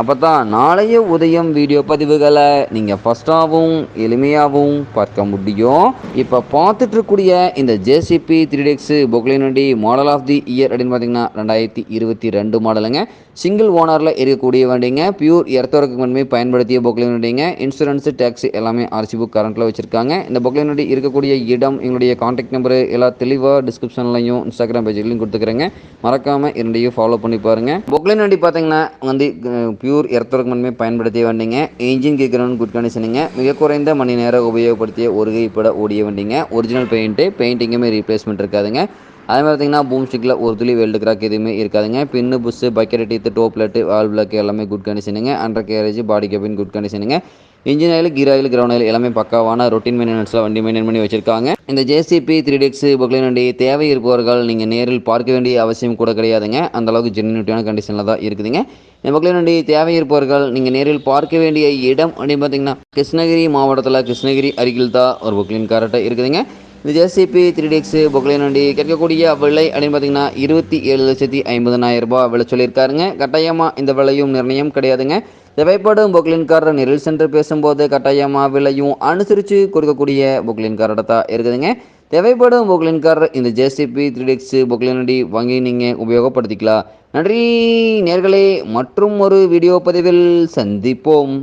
அப்போ தான் நாளைய உதயம் வீடியோ பதிவுகளை நீங்கள் ஃபஸ்ட்டாகவும் எளிமையாகவும் பார்க்க முடியும். இப்போ பார்த்துட்டு இருக்கக்கூடிய இந்த ஜேசிபி த்ரீ டெக்ஸு பொக்லினடி மாடல் ஆஃப் தி இயர் அப்படின்னு பார்த்தீங்கன்னா ரெண்டாயிரத்தி இருபத்தி ரெண்டு மாடலுங்க. சிங்கிள் ஓனரில் இருக்கக்கூடிய வண்டிங்க பியூர் எர்த்தோருக்கு மட்டுமே பயன்படுத்திய பொக்லின் வண்டிங்க இன்சூரன்ஸு டேக்ஸி எல்லாமே ஆர்சி புக் கரண்ட்டில் வச்சுருக்காங்க. இந்த பொக்லின் வண்டி இருக்கக்கூடிய இடம் எங்களுடைய காண்டாக்ட் நம்பரு எல்லா தெளிவாக டிஸ்கிரிப்ஷன்லையும் இன்ஸ்டாகிராம் பேஜ்லையும் கொடுத்துக்கிறேங்க. மறக்காமல் இரண்டையும் ஃபாலோ பண்ணி பாருங்கள் பொக்லின் வண்டி பார்த்தீங்கன்னா வந்து பியூர் எர்த்தொர்க் மண்மை பயன்படுத்திய வண்டிங்க. இன்ஜின் கேட்குறோன்னு குட் கண்டிஷனுங்க மிக குறைந்த மணி நேரம் உபயோகப்படுத்திய ஒரு கைப்பட ஓடிய வண்டிங்க. ஒரிஜினல் பெயிண்ட்டு பெயிண்டிங்குமே ரீப்ளேஸ்மெண்ட் இருக்காதுங்க. அதே மாதிரி பார்த்தீங்கன்னா பூம் ஸ்டிக்கில் ஒரு துளி வெல்டு கிராக் எதுவுமே இருக்காதுங்க. Pin bush bucket teeth dope blood வால் பிளக் எல்லாமே குட் கண்டிஷனுங்க undercarriage body cabin good கண்டிஷனுங்க engine oil gear oil ground oil எல்லாமே பக்காவான ரொட்டீன் மெயின்டெனன்ஸில் வண்டி மெயின்டைன் பண்ணி வச்சிருக்காங்க. இந்த ஜேசிபி த்ரீ டெக்ஸ் பொக்லின் வண்டி தேவை இருப்பவர்கள் நீங்கள் நேரில் பார்க்க வேண்டிய அவசியம் கூட கிடையாதுங்க. அந்த அளவுக்கு ஜென்யூனிட்டியான கண்டிஷனில் தான் இருக்குதுங்க. இந்த பொக்லின் வண்டி தேவை இருப்பவர்கள் நீங்கள் நேரில் பார்க்க வேண்டிய இடம் அப்படின்னு பார்த்தீங்கன்னா கிருஷ்ணகிரி மாவட்டத்தில் கிருஷ்ணகிரி அருகில் தான் ஒரு பொக்லின் கரெக்டாக இருக்குதுங்க. இந்த ஜேசிபி த்ரீ டிஎக்ஸ் பொக்லைன் வண்டி கேட்கக்கூடிய விலை அப்படின்னு பார்த்தீங்கன்னா இருபத்தி ஏழு லட்சத்தி ஐம்பதனாயிரம் ரூபாய் விலை சொல்லியிருக்காருங்க. கட்டாயமாக இந்த விலையும் நிர்ணயம் கிடையாதுங்க. தேவைப்படும் பொக்லின்காரர் நெரில் சென்று பேசும்போது கட்டாயமாக விலையும் அனுசரித்து கொடுக்கக்கூடிய பொக்லின் தான் இருக்குதுங்க. தேவைப்படும் பொக்லின்காரர் இந்த ஜேசிபி த்ரீ டிஎக்ஸ் பொக்லின் வாங்கி நீங்கள் உபயோகப்படுத்திக்கலாம். நன்றி நேர்களே மற்றும் ஒரு வீடியோ பதிவில் சந்திப்போம்.